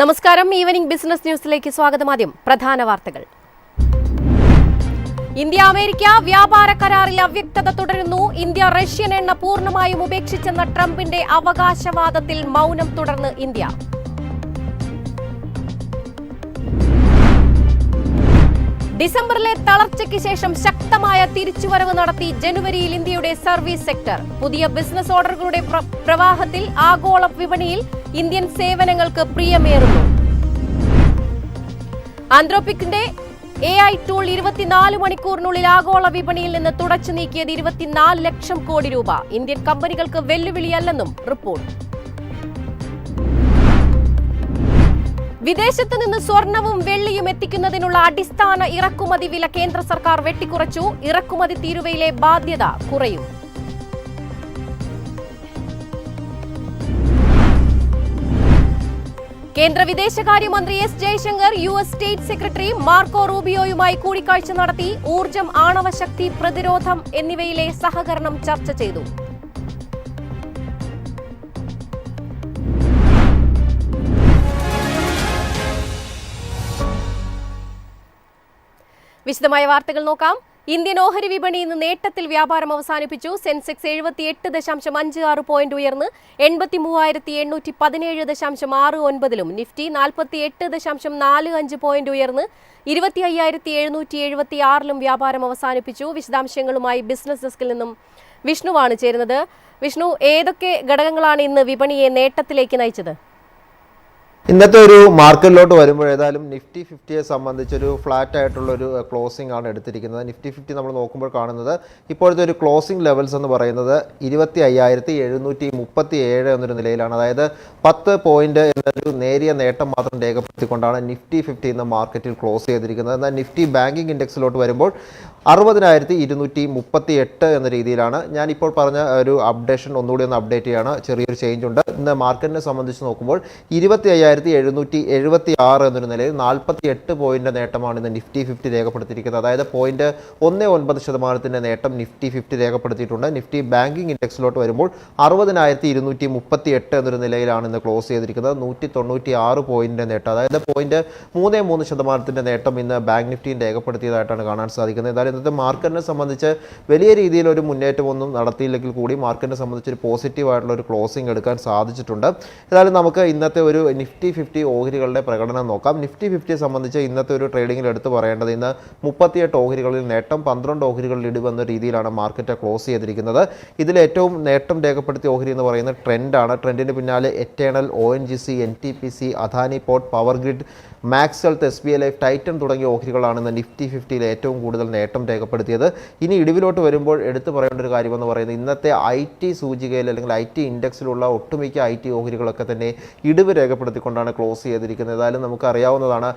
നമസ്കാരം. Evening business ന്യൂസിലേക്ക് സ്വാഗതം. ആദ്യം പ്രധാന വാർത്തകൾ. ഇന്ത്യ അമേരിക്ക വ്യാപാര കരാറിൽ അവ്യക്തത തുടരുന്നു. ഇന്ത്യ റഷ്യൻ എണ്ണ പൂർണമായും ഉപേക്ഷിച്ചെന്ന ട്രംപിന്റെ അവകാശവാദത്തിൽ മൗനം തുടർന്ന് ഇന്ത്യ. ഡിസംബറിലെ തളർച്ചയ്ക്ക് ശേഷം ശക്തമായ തിരിച്ചുവരവ് നടത്തി ജനുവരിയിൽ ഇന്ത്യയുടെ സർവീസ് സെക്ടർ. പുതിയ ബിസിനസ് ഓർഡറുകളുടെ പ്രവാഹത്തിൽ ആഗോള വിപണിയിൽ ഇന്ത്യൻ സേവനങ്ങൾക്ക് പ്രിയമേറുന്നു. ആന്ത്രോപിക്കിന്റെ എ ഐ ടൂൾ ഇരുപത്തിനാല് മണിക്കൂറിനുള്ളിൽ ആഗോള വിപണിയിൽ നിന്ന് തുടച്ചു നീക്കിയത് ഇരുപത്തിനാല് ലക്ഷം കോടി രൂപ. ഇന്ത്യൻ കമ്പനികൾക്ക് വെല്ലുവിളിയല്ലെന്നും റിപ്പോർട്ട്. വിദേശത്ത് നിന്ന് സ്വർണവും വെള്ളിയും എത്തിക്കുന്നതിനുള്ള അടിസ്ഥാന ഇറക്കുമതി വില കേന്ദ്ര സർക്കാർ വെട്ടിക്കുറച്ചു. ഇറക്കുമതി തീരുവയിലെ ബാധ്യത കുറയും. കേന്ദ്ര വിദേശകാര്യമന്ത്രി S Jaishankar U S state secretary Marco റൂബിയോയുമായി കൂടിക്കാഴ്ച നടത്തി. ഊർജം ആണവശക്തി പ്രതിരോധം എന്നിവയിലെ സഹകരണം ചർച്ച ചെയ്തു. വിശദമായ വാർത്തകൾ നോക്കാം. ഇന്ത്യൻ ഓഹരി വിപണി ഇന്ന് നേട്ടത്തിൽ വ്യാപാരം അവസാനിപ്പിച്ചു. സെൻസെക്സ് എഴുപത്തി എട്ട് ദശാംശം അഞ്ച് ആറ് പോയിന്റ് ഉയർന്ന് എൺപത്തി മൂവായിരത്തി എണ്ണൂറ്റി പതിനേഴ് ദശാംശം ആറ് ഒൻപതിലും. നിഫ്റ്റി നാൽപ്പത്തി എട്ട് ദശാംശം നാല് അഞ്ച് പോയിന്റ് ഉയർന്ന് ഇരുപത്തി അയ്യായിരത്തി എഴുന്നൂറ്റി എഴുപത്തി ആറിലും വ്യാപാരം അവസാനിപ്പിച്ചു. വിശദാംശങ്ങളുമായി ബിസിനസ് ഡെസ്കിൽ നിന്നും വിഷ്ണുവാണ് ചേരുന്നത്. വിഷ്ണു ഏതൊക്കെ ഘടകങ്ങളാണ് ഇന്ന് വിപണിയെ നേട്ടത്തിലേക്ക് നയിച്ചത്? ഇന്നത്തെ ഒരു മാർക്കറ്റിലോട്ട് വരുമ്പോൾ ഏതായാലും നിഫ്റ്റി ഫിഫ്റ്റിയെ സംബന്ധിച്ചൊരു ഫ്ലാറ്റ് ആയിട്ടുള്ള ഒരു ക്ലോസിംഗ് ആണ് എടുത്തിരിക്കുന്നത്. നിഫ്റ്റി ഫിഫ്റ്റി നമ്മൾ നോക്കുമ്പോൾ കാണുന്നത് ഇപ്പോഴത്തെ ഒരു ക്ലോസിംഗ് ലെവൽസ് എന്ന് പറയുന്നത് ഇരുപത്തി അയ്യായിരത്തി എഴുന്നൂറ്റി മുപ്പത്തി ഏഴ് എന്നൊരു നിലയിലാണ്. അതായത് പത്ത് പോയിന്റ് എന്നൊരു നേരിയ നേട്ടം മാത്രം രേഖപ്പെടുത്തിക്കൊണ്ടാണ് നിഫ്റ്റി ഫിഫ്റ്റി ഇന്ന് മാർക്കറ്റിൽ ക്ലോസ് ചെയ്തിരിക്കുന്നത്. എന്നാൽ നിഫ്റ്റി ബാങ്കിങ് ഇൻഡെക്സിലോട്ട് വരുമ്പോൾ അറുപതിനായിരത്തി ഇരുന്നൂറ്റി മുപ്പത്തി എട്ട് എന്ന രീതിയിലാണ്. ഞാനിപ്പോൾ പറഞ്ഞ ഒരു അപ്ഡേഷൻ ഒന്നുകൂടി ഒന്ന് അപ്ഡേറ്റ് ചെയ്യാണ്. ചെറിയൊരു ചേഞ്ച് ഉണ്ട്. ഇന്ന് മാർക്കറ്റിനെ സംബന്ധിച്ച് നോക്കുമ്പോൾ ഇരുപത്തി അയ്യായിരത്തി എഴുന്നൂറ്റി എഴുപത്തി ആറ് എന്നൊരു നിലയിൽ നാൽപ്പത്തി എട്ട് പോയിന്റ് നേട്ടമാണ് ഇന്ന് നിഫ്റ്റി ഫിഫ്റ്റി രേഖപ്പെടുത്തിയിരിക്കുന്നത്. അതായത് പോയിന്റ് ഒന്ന് ഒൻപത് ശതമാനത്തിന്റെ നേട്ടം നിഫ്റ്റി ഫിഫ്റ്റി രേഖപ്പെടുത്തിയിട്ടുണ്ട്. നിഫ്റ്റി ബാങ്കിംഗ് ഇൻഡെക്സിലോട്ട് വരുമ്പോൾ അറുപതിനായിരത്തി ഇരുന്നൂറ്റി മുപ്പത്തി എട്ട് എന്നൊരു നിലയിലാണ് ഇന്ന് ക്ലോസ് ചെയ്തിരിക്കുന്നത്. നൂറ്റി തൊണ്ണൂറ്റി ആറ് പോയിന്റിന്റെ നേട്ടം അതായത് പോയിന്റ് മൂന്ന് മൂന്ന് ശതമാനത്തിന്റെ നേട്ടം ഇന്ന് ബാങ്ക് നിഫ്റ്റിയും രേഖപ്പെടുത്തിയതായിട്ടാണ് കാണാൻ സാധിക്കുന്നത്. എന്തായാലും ഇന്നത്തെ മാർക്കറ്റിനെ സംബന്ധിച്ച് വലിയ രീതിയിൽ ഒരു മുന്നേറ്റമൊന്നും നടത്തിയില്ലെങ്കിൽ കൂടി മാർക്കറ്റിനെ സംബന്ധിച്ച് ഒരു പോസിറ്റീവ് ആയിട്ടുള്ള ഒരു ക്ലോസിംഗ് എടുക്കാൻ സാധിച്ചിട്ടുണ്ട്. ഏതായാലും നമുക്ക് ഇന്നത്തെ ഒരു നിഫ്റ്റി ഫിഫ്റ്റി ഓഹരികളുടെ പ്രകടനം നോക്കാം. നിഫ്റ്റി ഫിഫ്റ്റിയെ സംബന്ധിച്ച് ഇന്നത്തെ ഒരു ട്രേഡിംഗിൽ എടുത്തു പറയേണ്ടത് ഇന്ന് മുപ്പത്തിയെട്ട് ഓഹരികളിൽ നേട്ടം പന്ത്രണ്ട് ഓഹരികളിൽ ഇടിവെന്ന രീതിയിലാണ് മാർക്കറ്റ് ക്ലോസ് ചെയ്തിരിക്കുന്നത്. ഇതിൽ ഏറ്റവും നേട്ടം രേഖപ്പെടുത്തിയ ഓഹരി എന്ന് പറയുന്നത് ട്രെൻഡാണ് ട്രെൻഡിന് പിന്നാലെ eternal O N G C N T P C Adani port power grid max health S B I life Titan തുടങ്ങിയ ഓഹരികളാണ് ഇന്ന് നിഫ്റ്റി ഫിഫ്റ്റിയിൽ ഏറ്റവും കൂടുതൽ നേട്ടം രേഖപ്പെടുത്തിയത്. ഇനി ഇടിവിലോട്ട് വരുമ്പോൾ എടുത്തു പറയേണ്ട ഒരു കാര്യമെന്ന് പറയുന്നത് ഇന്നത്തെ ഐ ടി സൂചികയിൽ അല്ലെങ്കിൽ ഐ ടി ഇൻഡെക്സിലുള്ള ഒട്ടുമിക്ക ഐ ടി ഓഹരികളൊക്കെ തന്നെ ഇടിവ് രേഖപ്പെടുത്തിക്കൊണ്ടാണ് ക്ലോസ് ചെയ്തിരിക്കുന്നത്. ഏതായാലും നമുക്ക് അറിയാവുന്നതാണ്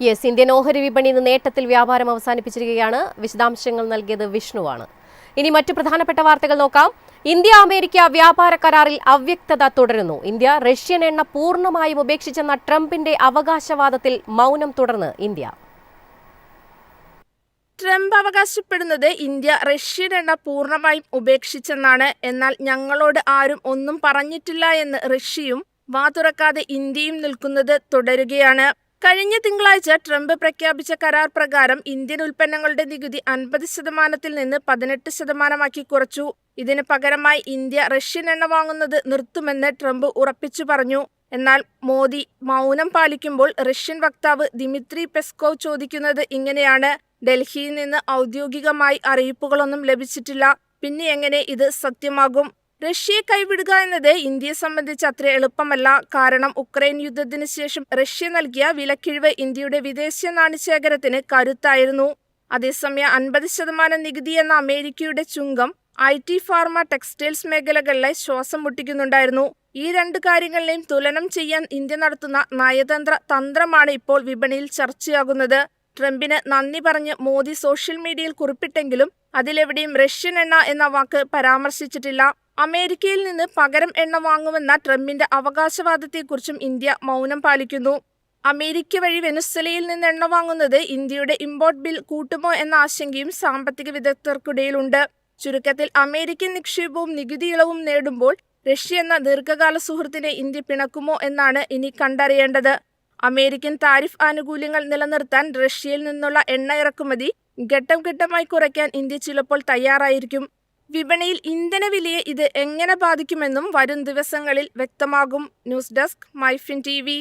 യെസ് ഇന്ത്യൻ ഓഹരി വിപണി ഇന്ന് നേട്ടത്തിൽ വ്യാപാരം അവസാനിപ്പിച്ചിരിക്കുകയാണ്. വിശദാംശങ്ങൾ നൽകിയത് വിഷ്ണുവാണ്. ഇനി മറ്റു പ്രധാനപ്പെട്ട വാർത്തകൾ നോക്കാം. ഇന്ത്യ അമേരിക്ക വ്യാപാര കരാറിൽ അവ്യക്തത തുടരുന്നു. ഇന്ത്യ റഷ്യൻ എണ്ണ പൂർണമായും ഉപേക്ഷിച്ചെന്ന ട്രംപിന്റെ അവകാശവാദത്തിൽ മൗനം തുടർന്ന് ഇന്ത്യ. ട്രംപ് അവകാശപ്പെടുന്നത് ഇന്ത്യ റഷ്യൻ എണ്ണ പൂർണമായും ഉപേക്ഷിച്ചെന്നാണ്. എന്നാൽ ഞങ്ങളോട് ആരും ഒന്നും പറഞ്ഞിട്ടില്ല എന്ന് റഷ്യയും വാ തുറക്കാതെ ഇന്ത്യയും നിൽക്കുന്നത് തുടരുകയാണ്. കഴിഞ്ഞ തിങ്കളാഴ്ച ട്രംപ് പ്രഖ്യാപിച്ച കരാർ പ്രകാരം ഇന്ത്യൻ ഉൽപ്പന്നങ്ങളുടെ നികുതി അൻപത് ശതമാനത്തിൽ നിന്ന് പതിനെട്ട് ശതമാനമാക്കി കുറച്ചു. ഇതിന് പകരമായി ഇന്ത്യ റഷ്യൻ എണ്ണ വാങ്ങുന്നത് നിർത്തുമെന്ന് ട്രംപ് ഉറപ്പിച്ചു പറഞ്ഞു. എന്നാൽ മോദി മൗനം പാലിക്കുമ്പോൾ റഷ്യൻ വക്താവ് ദിമിത്രി പെസ്കോവ് ചോദിക്കുന്നത് ഇങ്ങനെയാണ്. ഡൽഹിയിൽ നിന്ന് ഔദ്യോഗികമായി അറിയിപ്പുകളൊന്നും ലഭിച്ചിട്ടില്ല. പിന്നെ എങ്ങനെ ഇത് സത്യമാകും? റഷ്യയെ കൈവിടുക എന്നത് ഇന്ത്യയെ സംബന്ധിച്ച് അത്ര എളുപ്പമല്ല. കാരണം ഉക്രൈൻ യുദ്ധത്തിന് ശേഷം റഷ്യ നൽകിയ വിലക്കിഴിവ് ഇന്ത്യയുടെ വിദേശ നാണ്യശേഖരത്തിന് കരുത്തായിരുന്നു. അതേസമയം അൻപത് ശതമാനം നികുതി എന്ന അമേരിക്കയുടെ ചുങ്കം ഐ ടി ഫാർമ ടെക്സ്റ്റൈൽസ് മേഖലകളിലെ ശ്വാസം മുട്ടിക്കുന്നുണ്ടായിരുന്നു. ഈ രണ്ട് കാര്യങ്ങളിലെയും തുലനം ചെയ്യാൻ ഇന്ത്യ നടത്തുന്ന നയതന്ത്ര തന്ത്രമാണ് ഇപ്പോൾ വിപണിയിൽ ചർച്ചയാകുന്നത്. ട്രംപിന് നന്ദി പറഞ്ഞ് മോദി സോഷ്യൽ മീഡിയയിൽ കുറിപ്പിട്ടെങ്കിലും അതിലെവിടെയും റഷ്യൻ എണ്ണ എന്ന വാക്ക് പരാമർശിച്ചിട്ടില്ല. അമേരിക്കയിൽ നിന്ന് പകരം എണ്ണ വാങ്ങുമെന്ന ട്രംപിന്റെ അവകാശവാദത്തെക്കുറിച്ചും ഇന്ത്യ മൗനം പാലിക്കുന്നു. അമേരിക്ക വഴി വെനുസ്വലയിൽ നിന്ന് എണ്ണ വാങ്ങുന്നത് ഇന്ത്യയുടെ ഇമ്പോർട്ട് ബിൽ കൂട്ടുമോ എന്ന ആശങ്കയും സാമ്പത്തിക വിദഗ്ധർക്കിടയിലുണ്ട്. ചുരുക്കത്തിൽ അമേരിക്കൻ നിക്ഷേപവും നികുതി ഇളവും നേടുമ്പോൾ റഷ്യ എന്ന ദീർഘകാല സുഹൃത്തിനെ ഇന്ത്യ പിണക്കുമോ എന്നാണ് ഇനി കണ്ടറിയേണ്ടത്. അമേരിക്കൻ താരിഫ് ആനുകൂല്യങ്ങൾ നിലനിർത്താൻ റഷ്യയിൽ നിന്നുള്ള എണ്ണ ഇറക്കുമതി ഘട്ടം ഘട്ടമായി കുറയ്ക്കാൻ ഇന്ത്യ ചിലപ്പോൾ തയ്യാറായിരിക്കും. വിപണിയിൽ ഇന്ധനവിലയെ ഇത് എങ്ങനെ ബാധിക്കുമെന്നും വരും ദിവസങ്ങളിൽ വ്യക്തമാകും. News desk Myfin T V.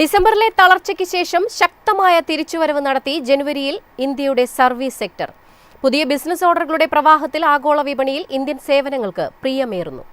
ഡിസംബറിലെ തളർച്ചയ്ക്ക് ശേഷം ശക്തമായ തിരിച്ചുവരവ് നടത്തി ജനുവരിയിൽ ഇന്ത്യയുടെ സർവീസ് സെക്ടർ. പുതിയ ബിസിനസ് ഓർഡറുകളുടെ പ്രവാഹത്തിൽ ആഗോള വിപണിയിൽ ഇന്ത്യൻ സേവനങ്ങൾക്ക് പ്രിയമേറുന്നു.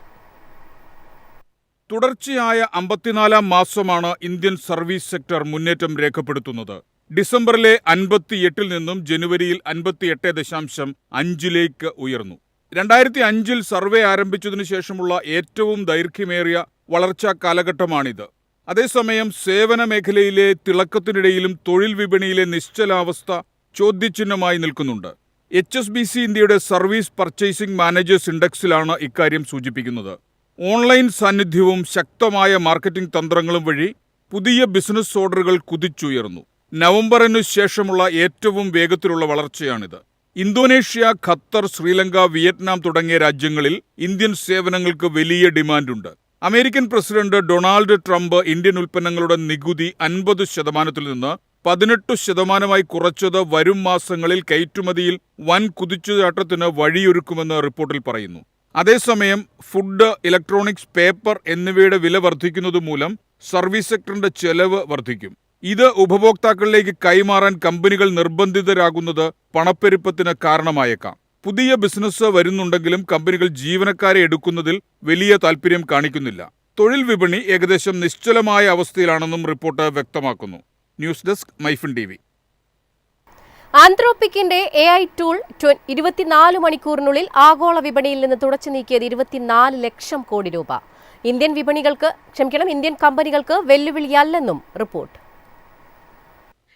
തുടർച്ചയായ അമ്പത്തിനാലാം മാസമാണ് ഇന്ത്യൻ സർവീസ് സെക്ടർ മുന്നേറ്റം രേഖപ്പെടുത്തുന്നത്. ഡിസംബറിലെ അൻപത്തിയെട്ടിൽ നിന്നും ജനുവരിയിൽ അൻപത്തിയെട്ട് ദശാംശം അഞ്ചിലേക്ക് ഉയർന്നു. രണ്ടായിരത്തി അഞ്ചിൽ സർവേ ആരംഭിച്ചതിനു ശേഷമുള്ള ഏറ്റവും ദൈർഘ്യമേറിയ വളർച്ചാ കാലഘട്ടമാണിത്. അതേസമയം സേവന മേഖലയിലെ തിളക്കത്തിനിടയിലും തൊഴിൽ വിപണിയിലെ നിശ്ചലാവസ്ഥ ചോദ്യചിഹ്നമായി നിൽക്കുന്നുണ്ട്. എച്ച് എസ് ബി സി ഇന്ത്യയുടെ സർവീസ് പർച്ചേസിംഗ് മാനേജേഴ്സ് ഇൻഡെക്സിലാണ് ഇക്കാര്യം സൂചിപ്പിക്കുന്നത്. ഓൺലൈൻ സാന്നിധ്യവും ശക്തമായ മാർക്കറ്റിംഗ് തന്ത്രങ്ങളും വഴി പുതിയ ബിസിനസ് ഓർഡറുകൾ കുതിച്ചുയർന്നു. നവംബറിനു ശേഷമുള്ള ഏറ്റവും വേഗത്തിലുള്ള വളർച്ചയാണിത്. ഇന്തോനേഷ്യ ഖത്തർ ശ്രീലങ്ക വിയറ്റ്നാം തുടങ്ങിയ രാജ്യങ്ങളിൽ ഇന്ത്യൻ സേവനങ്ങൾക്ക് വലിയ ഡിമാൻഡുണ്ട്. American president Donald Trump Indian ഉൽപ്പന്നങ്ങളുടെ നികുതി അൻപത് ശതമാനത്തിൽ നിന്ന് പതിനെട്ട് ശതമാനമായി കുറച്ചത് വരും മാസങ്ങളിൽ കയറ്റുമതിയിൽ വൻ കുതിച്ചുചാട്ടത്തിന് വഴിയൊരുക്കുമെന്ന് റിപ്പോർട്ടിൽ പറയുന്നു. അതേസമയം ഫുഡ് ഇലക്ട്രോണിക്സ് പേപ്പർ എന്നിവയുടെ വില വർദ്ധിക്കുന്നത് മൂലം സർവീസ് സെക്ടറിന്റെ ചെലവ് വർദ്ധിക്കും. ഇത് ഉപഭോക്താക്കളിലേക്ക് കൈമാറാൻ കമ്പനികൾ നിർബന്ധിതരാകുന്നത് പണപ്പെരുപ്പത്തിന് കാരണമായേക്കാം. പുതിയ ബിസിനസ് വരുന്നുണ്ടെങ്കിലും കമ്പനികൾ ജീവനക്കാരെ എടുക്കുന്നതിൽ വലിയ താൽപ്പര്യം കാണിക്കുന്നില്ല. തൊഴിൽ വിപണി ഏകദേശം നിശ്ചലമായ അവസ്ഥയിലാണെന്നും റിപ്പോർട്ട് വ്യക്തമാക്കുന്നു. News desk Myfin T V. ആന്ത്രോപിക്കിന്റെ A I tool ഇരുപത്തിനാല് മണിക്കൂറിനുള്ളിൽ ആഗോള വിപണിയിൽ നിന്ന് തുടച്ചു നീക്കിയത് ഇരുപത്തിനാല് ലക്ഷം കോടി രൂപ. ഇന്ത്യൻ വിപണികൾക്ക് ക്ഷമിക്കണം ഇന്ത്യൻ കമ്പനികൾക്ക് വെല്ലുവിളിയല്ലെന്നും റിപ്പോർട്ട്.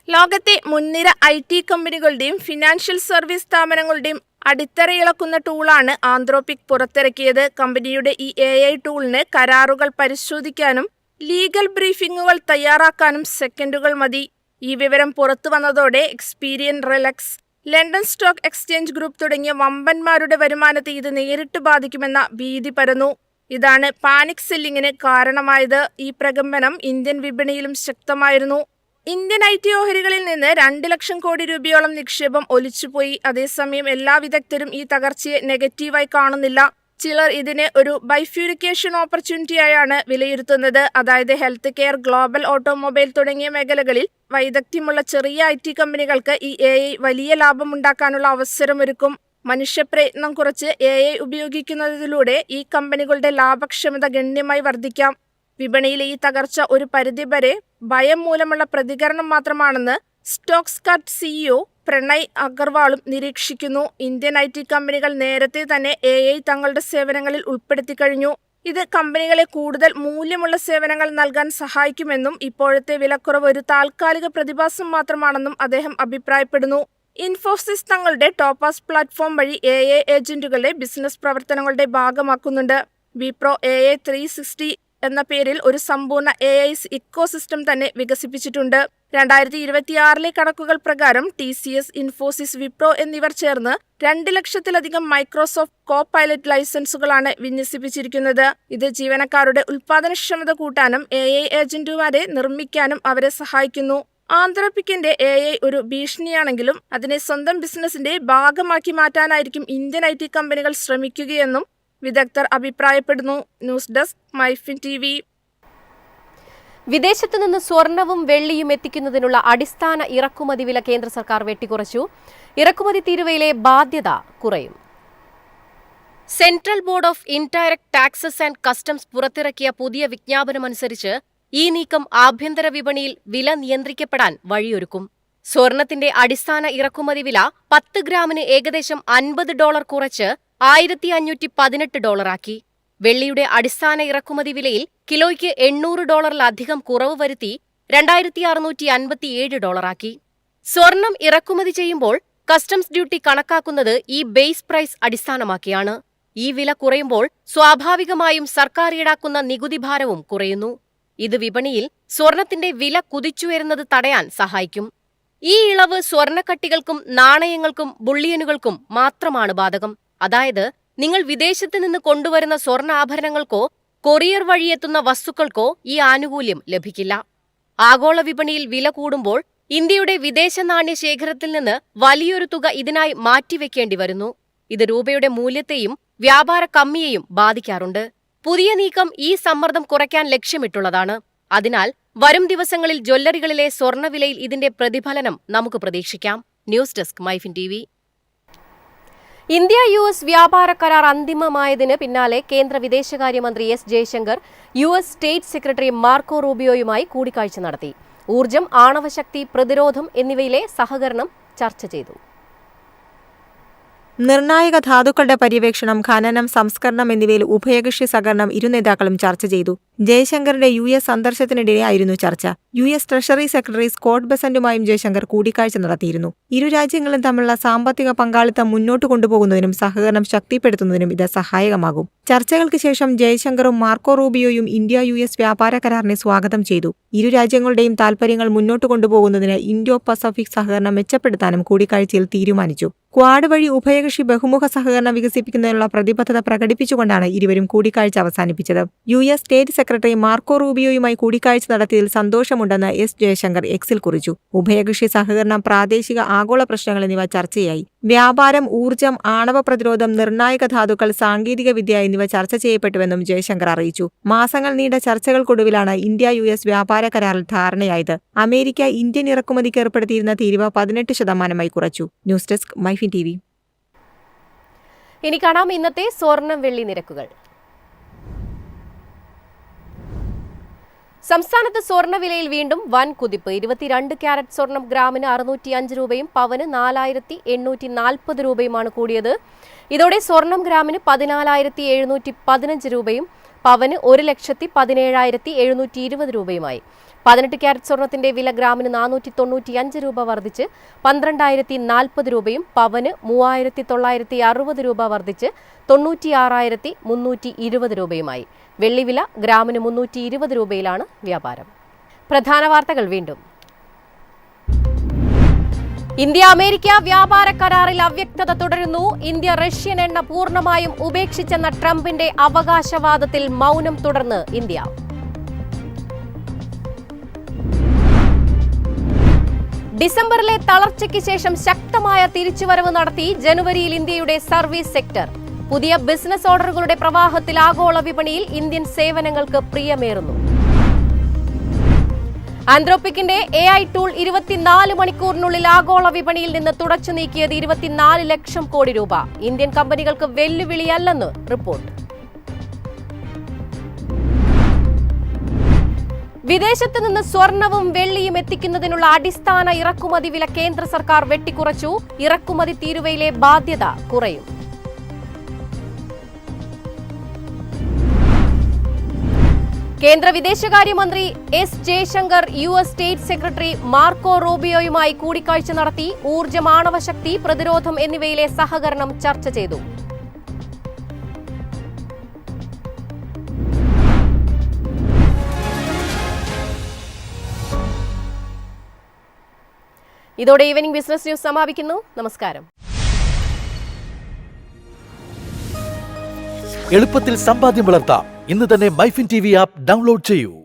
ലോകത്തെ മുൻനിര ഐ ടി കമ്പനികളുടെയും ഫിനാൻഷ്യൽ സർവീസ് സ്ഥാപനങ്ങളുടെയും അടിത്തറയിളക്കുന്ന ടൂളാണ് ആന്ത്രോപിക് പുറത്തിറക്കിയത്. കമ്പനിയുടെ ഈ എ ഐ ടൂളിന് കരാറുകൾ പരിശോധിക്കാനും ലീഗൽ ബ്രീഫിംഗുകൾ തയ്യാറാക്കാനും സെക്കൻഡുകൾ മതി. ഈ വിവരം പുറത്തു വന്നതോടെ Experian RELX London stock exchange group തുടങ്ങിയ വമ്പന്മാരുടെ വരുമാനത്തെ ഇത് നേരിട്ട് ബാധിക്കുമെന്ന ഭീതി പരന്നു. ഇതാണ് പാനിക് സെല്ലിങ്ങിന് കാരണമായത്. ഈ പ്രകമ്പനം ഇന്ത്യൻ വിപണിയിലും ശക്തമായിരുന്നു. ഇന്ത്യൻ ഐ ടി ഓഹരികളിൽ നിന്ന് രണ്ട് ലക്ഷം കോടി രൂപയോളം നിക്ഷേപം ഒലിച്ചുപോയി. അതേസമയം എല്ലാ വിദഗ്ധരും ഈ തകർച്ചയെ നെഗറ്റീവായി കാണുന്നില്ല. ചിലർ ഇതിനെ ഒരു ബൈഫ്യൂരിക്കേഷൻ ഓപ്പർച്യൂണിറ്റിയായാണ് വിലയിരുത്തുന്നത്. അതായത് ഹെൽത്ത് കെയർ ഗ്ലോബൽ ഓട്ടോമൊബൈൽ തുടങ്ങിയ മേഖലകളിൽ വൈദഗ്ധ്യമുള്ള ചെറിയ ഐ ടി കമ്പനികൾക്ക് ഈ എ ഐ വലിയ ലാഭമുണ്ടാക്കാനുള്ള അവസരമൊരുക്കും. മനുഷ്യപ്രയത്നം കുറച്ച് എ ഐ ഉപയോഗിക്കുന്നതിലൂടെ ഈ കമ്പനികളുടെ ലാഭക്ഷമത ഗണ്യമായി വർദ്ധിക്കാം. വിപണിയിലെ ഈ തകർച്ച ഒരു പരിധിവരെ ഭയം മൂലമുള്ള പ്രതികരണം മാത്രമാണെന്ന് സ്റ്റോക്സ് കട്ട് സിഇഒ പ്രണയ് അഗർവാളും നിരീക്ഷിക്കുന്നു. ഇന്ത്യൻ ഐ ടി കമ്പനികൾ നേരത്തെ തന്നെ എ ഐ തങ്ങളുടെ സേവനങ്ങളിൽ ഉൾപ്പെടുത്തി കഴിഞ്ഞു. ഇത് കമ്പനികളെ കൂടുതൽ മൂല്യമുള്ള സേവനങ്ങൾ നൽകാൻ സഹായിക്കുമെന്നും ഇപ്പോഴത്തെ വിലക്കുറവ് ഒരു താൽക്കാലിക പ്രതിഭാസം മാത്രമാണെന്നും അദ്ദേഹം അഭിപ്രായപ്പെടുന്നു. ഇൻഫോസിസ് തങ്ങളുടെ ടോപ്പാസ് പ്ലാറ്റ്ഫോം വഴി എ എ ഏജന്റുകളെ ബിസിനസ് പ്രവർത്തനങ്ങളുടെ ഭാഗമാക്കുന്നുണ്ട്. Wipro A A three sixty എന്ന പേരിൽ ഒരു സമ്പൂർണ എ ഐ ഇക്കോസിസ്റ്റം തന്നെ വികസിപ്പിച്ചിട്ടുണ്ട്. രണ്ടായിരത്തി ഇരുപത്തിയാറിലെ കണക്കുകൾ പ്രകാരം T C S Infosys Wipro എന്നിവർ ചേർന്ന് രണ്ട് ലക്ഷത്തിലധികം മൈക്രോസോഫ്റ്റ് കോ പൈലറ്റ് ലൈസൻസുകളാണ് വിന്യസിപ്പിച്ചിരിക്കുന്നത്. ഇത് ജീവനക്കാരുടെ ഉൽപാദനക്ഷമത കൂട്ടാനും എ ഐ ഏജന്റുമാരെ നിർമ്മിക്കാനും അവരെ സഹായിക്കുന്നു. ആന്ത്രോപിക്കിന്റെ എ ഐ ഒരു ഭീഷണിയാണെങ്കിലും അതിനെ സ്വന്തം ബിസിനസിന്റെ ഭാഗമാക്കി മാറ്റാനായിരിക്കും ഇന്ത്യൻ ഐ ടി കമ്പനികൾ ശ്രമിക്കുകയെന്നും വിദഗ്ധർ അഭിപ്രായപ്പെടുന്നു. News desk MyFin T V വിദേശത്തു നിന്ന് സ്വർണവും വെള്ളിയും എത്തിക്കുന്നതിനുള്ള അടിസ്ഥാന ഇറക്കുമതി വില കേന്ദ്ര സർക്കാർ വെട്ടിക്കുറച്ചു. ഇറക്കുമതി തീരുവയിലെ ബാധ്യത കുറയും. Central board of indirect taxes and customs പുറത്തിറക്കിയ പുതിയ വിജ്ഞാപനമനുസരിച്ച് ഈ നീക്കം ആഭ്യന്തര വിപണിയിൽ വില നിയന്ത്രിക്കപ്പെടാൻ വഴിയൊരുക്കും. സ്വർണത്തിന്റെ അടിസ്ഥാന ഇറക്കുമതി വില പത്ത് ഗ്രാമിന് ഏകദേശം അൻപത് ഡോളർ കുറച്ച് ആയിരത്തി അഞ്ഞൂറ്റി പതിനെട്ട് ഡോളറാക്കി. വെള്ളിയുടെ അടിസ്ഥാന ഇറക്കുമതി വിലയിൽ കിലോയ്ക്ക് എണ്ണൂറ് ഡോളറിലധികം കുറവ് വരുത്തി രണ്ടായിരത്തി അറുന്നൂറ്റി അൻപത്തിയേഴ് ഡോളറാക്കി. സ്വർണം ഇറക്കുമതി ചെയ്യുമ്പോൾ കസ്റ്റംസ് ഡ്യൂട്ടി കണക്കാക്കുന്നത് ഈ ബേസ് പ്രൈസ് അടിസ്ഥാനമാക്കിയാണ്. ഈ വില കുറയുമ്പോൾ സ്വാഭാവികമായും സർക്കാർ ഈടാക്കുന്ന നികുതി ഭാരവും കുറയുന്നു. ഇത് വിപണിയിൽ സ്വർണത്തിന്റെ വില കുതിച്ചുയരുന്നത് തടയാൻ സഹായിക്കും. ഈ ഇളവ് സ്വർണക്കട്ടികൾക്കും നാണയങ്ങൾക്കും ബുള്ളിയനുകൾക്കും മാത്രമാണ് ബാധകം. അതായത് നിങ്ങൾ വിദേശത്ത് നിന്ന് കൊണ്ടുവരുന്ന സ്വർണാഭരണങ്ങൾക്കോ കൊറിയർ വഴിയെത്തുന്ന വസ്തുക്കൾക്കോ ഈ ആനുകൂല്യം ലഭിക്കില്ല. ആഗോള വിപണിയിൽ വില കൂടുമ്പോൾ ഇന്ത്യയുടെ വിദേശ നാണ്യ ശേഖരത്തിൽ നിന്ന് വലിയൊരു തുക ഇതിനായി മാറ്റിവെക്കേണ്ടി വരുന്നു. ഇത് രൂപയുടെ മൂല്യത്തെയും വ്യാപാര കമ്മിയെയും ബാധിക്കാറുണ്ട്. പുതിയ നീക്കം ഈ സമ്മർദ്ദം കുറയ്ക്കാൻ ലക്ഷ്യമിട്ടുള്ളതാണ്. അതിനാൽ വരും ദിവസങ്ങളിൽ ജ്വല്ലറികളിലെ സ്വർണവിലയിൽ ഇതിന്റെ പ്രതിഫലനം നമുക്ക് പ്രതീക്ഷിക്കാം. News desk MyFin T India U S വ്യാപാര കരാർ അന്തിമമായതിന് പിന്നാലെ കേന്ദ്ര വിദേശകാര്യമന്ത്രി S Jaishankar U S state secretary Marco റൂബിയോയുമായി കൂടിക്കാഴ്ച നടത്തി. ഊർജം ആണവശക്തി പ്രതിരോധം എന്നിവയിലെ സഹകരണം ചർച്ച ചെയ്തു. നിർണായക ധാതുക്കളുടെ പര്യവേക്ഷണം ഖനനം സംസ്കരണം എന്നിവയിൽ ഉഭയകക്ഷി സഹകരണം ഇരു നേതാക്കളും ചർച്ച ചെയ്തു. ജയശങ്കറിന്റെ യു എസ് സന്ദർശനത്തിനിടെയായിരുന്നു ചർച്ച. U S treasury secretary Scott ബെസന്റുമായും Jaishankar കൂടിക്കാഴ്ച നടത്തിയിരുന്നു. ഇരു രാജ്യങ്ങളും തമ്മിലുള്ള സാമ്പത്തിക പങ്കാളിത്തം മുന്നോട്ട് കൊണ്ടുപോകുന്നതിനും സഹകരണം ശക്തിപ്പെടുത്തുന്നതിനും ഇത് സഹായകമാകും. ചർച്ചകൾക്ക് ശേഷം ജയശങ്കറും മാർക്കോ റൂബിയോയും ഇന്ത്യ യു എസ് വ്യാപാര കരാറിനെ സ്വാഗതം ചെയ്തു. ഇരു രാജ്യങ്ങളുടെയും താൽപര്യങ്ങൾ മുന്നോട്ട് കൊണ്ടുപോകുന്നതിന് ഇൻഡോ പസഫിക് സഹകരണം മെച്ചപ്പെടുത്താനും കൂടിക്കാഴ്ചയിൽ തീരുമാനിച്ചു. ക്വാഡ് വഴി ഉഭയകക്ഷി ബഹുമുഖ സഹകരണം വികസിപ്പിക്കുന്നതിനുള്ള പ്രതിബദ്ധത പ്രകടിപ്പിച്ചുകൊണ്ടാണ് ഇരുവരും കൂടിക്കാഴ്ച അവസാനിപ്പിച്ചത്. U S state secretary Marco റൂബിയോയുമായി കൂടിക്കാഴ്ച നടത്തിയതിൽ സന്തോഷമുണ്ടെന്ന് എസ് ജയശങ്കർ എക്സിൽ കുറിച്ചു. ഉഭയകക്ഷി സഹകരണം പ്രാദേശിക ആഗോള പ്രശ്നങ്ങൾ എന്നിവ ചർച്ചയായി. വ്യാപാരം ഊർജം ആണവ പ്രതിരോധം നിർണായക ധാതുക്കൾ സാങ്കേതിക വിദ്യ എന്നിവ ചർച്ച ചെയ്യപ്പെട്ടുവെന്നും ജയശങ്കർ അറിയിച്ചു. മാസങ്ങൾ നീണ്ട ചർച്ചകൾക്കൊടുവിലാണ് ഇന്ത്യ യു എസ് വ്യാപാര കരാറിൽ ധാരണയായത്. അമേരിക്ക ഇന്ത്യൻ ഇറക്കുമതിക്ക് ഏർപ്പെടുത്തിയിരുന്ന തീരുവ പതിനെട്ട് ശതമാനമായി കുറച്ചു. ന്യൂസ് ഡെസ്ക് മൈഫിൻ ടി ഇനി കാണാം ഇന്നത്തെ സ്വർണം വെള്ളി നിരക്കുകൾ. സംസ്ഥാനത്ത് സ്വർണവിലയിൽ വീണ്ടും വൻ കുതിപ്പ്. ഇരുപത്തിരണ്ട് ക്യാരറ്റ് സ്വർണം ഗ്രാമിന് അറുന്നൂറ്റി അഞ്ച് രൂപയും പവന് നാലായിരത്തി എണ്ണൂറ്റി നാൽപ്പത് രൂപയുമാണ് കൂടിയത്. ഇതോടെ സ്വർണം ഗ്രാമിന് പതിനാലായിരത്തി എഴുന്നൂറ്റി പതിനഞ്ച് രൂപയും പവന് ഒരു ലക്ഷത്തി പതിനേഴായിരത്തി എഴുന്നൂറ്റി ഇരുപത് രൂപയുമായി. പതിനെട്ട് ക്യാരറ്റ് സ്വർണത്തിന്റെ വില ഗ്രാമിന് നാനൂറ്റി തൊണ്ണൂറ്റി അഞ്ച് രൂപ വർദ്ധിച്ച് പന്ത്രണ്ടായിരത്തി നാൽപ്പത് രൂപയും പവന് മൂവായിരത്തി തൊള്ളായിരത്തി അറുപത് രൂപ വർദ്ധിച്ച് തൊണ്ണൂറ്റിയാറായിരത്തി മുന്നൂറ്റി ഇരുപത് രൂപയുമായി. വെള്ളിവില ഗ്രാമിന് മുന്നൂറ്റി ഇരുപത് രൂപയിലാണ് വ്യാപാരം. പ്രധാന വാർത്തകൾ വീണ്ടും. ഇന്ത്യ അമേരിക്ക വ്യാപാര കരാറിൽ അവ്യക്തത തുടരുന്നു. ഇന്ത്യ റഷ്യൻ എണ്ണ പൂർണമായും ഉപേക്ഷിച്ചെന്ന ട്രംപിന്റെ അവകാശവാദത്തിൽ മൗനം തുടർന്ന് ഇന്ത്യ. ഡിസംബറിലെ തളർച്ചയ്ക്ക് ശേഷം ശക്തമായ തിരിച്ചുവരവ് നടത്തി ജനുവരിയിൽ ഇന്ത്യയുടെ സർവീസ് സെക്ടർ. പുതിയ ബിസിനസ് ഓർഡറുകളുടെ പ്രവാഹത്തിൽ ആഗോള വിപണിയിൽ ഇന്ത്യൻ സേവനങ്ങൾക്ക് പ്രിയമേറുന്നു. ആന്ത്രോപ്പിക്കിന്റെ എ ഐ ടൂൾ ഇരുപത്തിനാല് മണിക്കൂറിനുള്ളിൽ ആഗോള വിപണിയിൽ നിന്ന് തുടച്ചു നീക്കിയത് ഇരുപത്തിനാല് ലക്ഷം കോടി രൂപ. ഇന്ത്യൻ കമ്പനികൾക്ക് വെല്ലുവിളിയല്ലെന്ന് റിപ്പോർട്ട്. വിദേശത്ത് നിന്ന് സ്വർണവും വെള്ളിയും എത്തിക്കുന്നതിനുള്ള അടിസ്ഥാന ഇറക്കുമതി വില കേന്ദ്ര സർക്കാർ വെട്ടിക്കുറച്ചു. ഇറക്കുമതി തീരുവയിലെ ബാധ്യത കുറയും. കേന്ദ്ര വിദേശകാര്യമന്ത്രി S Jaishankar U S state secretary Marco റോബിയോയുമായി കൂടിക്കാഴ്ച നടത്തി ഊർജ മാണവശക്തി പ്രതിരോധം എന്നിവയിലെ സഹകരണം ചർച്ച ചെയ്തു. ഇതോടെ ഈവനിംഗ് ബിസിനസ് ന്യൂസ് സമാപിക്കുന്നു. നമസ്കാരം. എളുപ്പത്തിൽ സമ്പാദ്യം വളർത്താം. ഇന്ന് തന്നെ MyFin T V app download ചെയ്യൂ.